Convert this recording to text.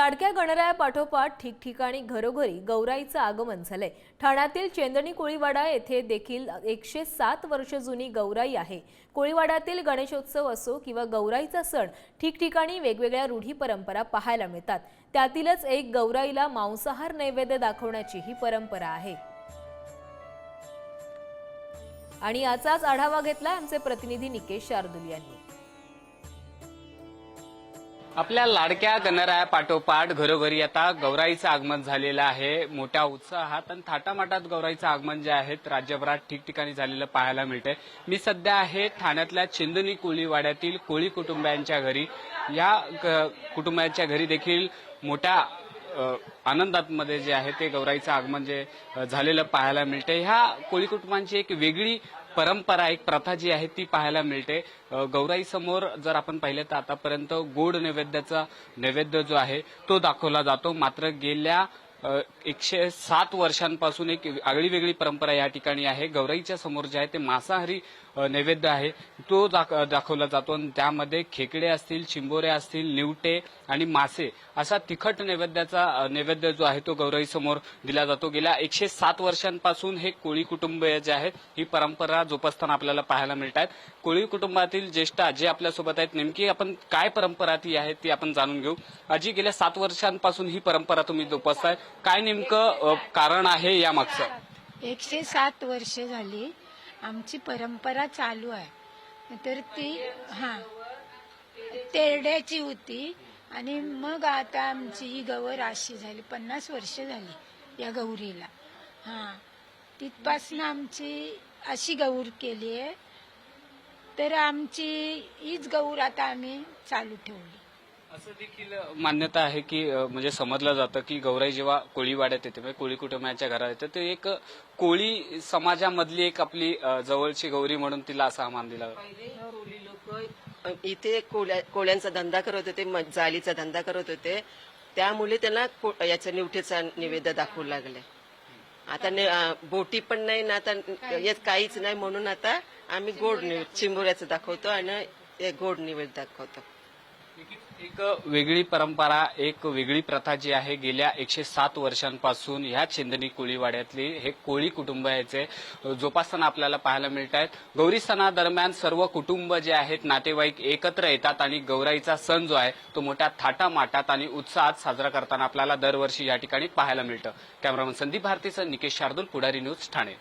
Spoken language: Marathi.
लाडक्या गणरायापाठोपाठ ठिकठिकाणी घरोघरी गौराईचं आगमन झालंय. ठाण्यातील चेंदणी कोळीवाडा येथे देखील एकशे सात वर्ष जुनी गौराई आहे. कोळीवाड्यातील गणेशोत्सव असो किंवा गौराईचा सण ठिकठिकाणी वेगवेगळ्या रूढी परंपरा पाहायला मिळतात. त्यातीलच एक गौराईला मांसाहार नैवेद्य दाखवण्याची ही परंपरा आहे. आणि याचाच आढावा घेतला आमचे प्रतिनिधी निकेश शार्दुल यांनी. आपल्या लाडक्या गणराया पाठोपाठ घरोघरी आता गौराईचं आगमन झालेलं आहे. मोठ्या उत्साहात आणि थाटामाटात गौराईचं आगमन जे आहे राज्यभरात ठिकठिकाणी झालेलं पाहायला मिळतंय. मी सध्या आहे ठाण्यातल्या चिंदणी कोळीवाड्यातील कोळी कुटुंबियांच्या घरी. या क- कुटुंबियांच्या घरी देखील मोठ्या अ, आनंदामध्ये जे आहे ते गौराईचं आगमन जे झालेलं पाहायला मिळते ह्या कोळी कुटुंबांची एक वेगळी परंपरा एक प्रथा जी आहे ती पाहायला मिळते. गौराईसमोर गौराई समोर जर आपण पाहिलं तर आतापर्यंत गोड नैवेद्याचा नैवेद्य जो आहे तो दाखवला जातो. मात्र गेल्या एकशे सात वर्षांपासून एक आगळी वेगळी परंपरा या ठिकाणी आहे. गौराईच्या समोर जे आहे ते मांसाहारी नैवेद्य आहे. तो दाख- दाखवला जातो आणि त्यामध्ये खेकडे असतील चिंबोरे असतील निवटे आणि मासे असा तिखट नैवेद्याचा नैवेद्य जो आहे तो गौराई समोर दिला जातो. गेल्या एकशे सात वर्षांपासून हे कोळी कुटुंब जे आहेत ही परंपरा जोपासताना आपल्याला पाहायला मिळत आहेत कोळी कुटुंबातील ज्येष्ठ आजी आपल्यासोबत आहेत. नेमकी आपण काय परंपरा ती आहे ती आपण जाणून घेऊ. आजी गेल्या सात वर्षांपासून ही परंपरा तुम्ही जोपासताय. काय नेमकं कारण आहे या मागचं एकशे सात वर्ष झाली. आमची परंपरा चालू आहे. तर ती हा तेरड्याची होती. आणि मग आता आमची ही गवर अशी झाली. पन्नास वर्ष झाली या गौरीला. हा तिथपासून आमची अशी गौर केली आहे. तर आमची हीच गौर आता आम्ही चालू ठेवली. असं देखील मान्यता आहे की म्हणजे समजलं जातं की गौराई जेव्हा कोळीवाड्यात येते म्हणजे कोळी कुटुंबाच्या घरात येते ते एक कोळी समाजामधली एक आपली जवळची गौरी म्हणून तिला असा मान दिला लोक इथे कोळ्या- कोळ्यांचा धंदा करत होते जालीचा धंदा करत होते. त्यामुळे त्यांना को- याचा निवठेचा निवेद्य दाखवू लागले. आता बोटी पण नाही ना आता यात काहीच नाही म्हणून आता आम्ही गोड निव चिंबोऱ्याचं दाखवतो आणि गोड निवेद दाखवतो. एक वेगळी परंपरा एक वेगळी प्रथा जी आहे गेल्या एकशे सात वर्षांपासून ह्या चिंदणी कोळीवाड्यातली हे कोळी कुटुंब याचे जोपासना आपल्याला पाहायला मिळत आहेत गौरी सणादरम्यान सर्व कुटुंब जे आहेत नातेवाईक एकत्र येतात आणि गौराईचा सण जो आहे तो मोठ्या थाटामाटात आणि उत्साहात साजरा करताना आपल्याला दरवर्षी या ठिकाणी पाहायला मिळतं. कॅमेरामन संदीप भारतीचं निकेश शार्दूल पुढारी न्यूज ठाणे.